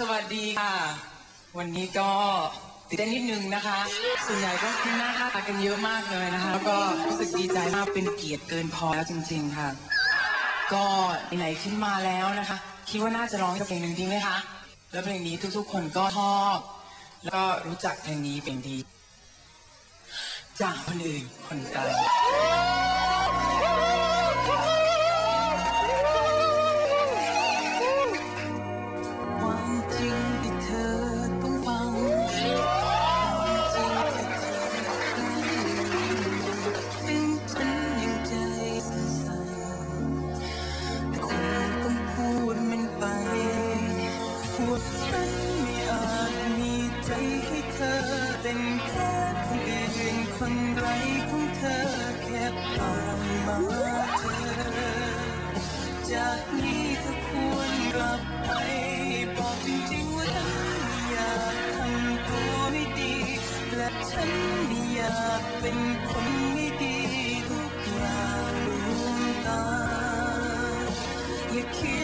สวัสดีค่ะ วันนี้ก็ตื่นเต้นนิดนึงนะคะ ส่วนใหญ่ก็คุ้นหน้าค่าตากันเยอะมากเลยนะคะ แล้วก็รู้สึกดีใจมากเป็นเกียรติเกินพอแล้วจริง ๆค่ะ ก็ไหนๆขึ้นมาแล้วนะคะ คิดว่าน่าจะร้องสักเพลงหนึ่งดีไหมคะ แล้วเพลงนี้ทุกๆ คนก็ชอบแล้วก็รู้จักเพลงนี้เป็นดี จากคนอื่นคนไกล ใจให้เธอเป็นแค่คนอื่นคนไรของเธอแค่ผ่านมาเจอจากนี้เธอควรกลับไปบอกจริงๆว่าฉันอยากทำตัวไม่ดี และฉันอยากเป็นคนไม่ดีทุกอย่างรวมตาอย่าคิด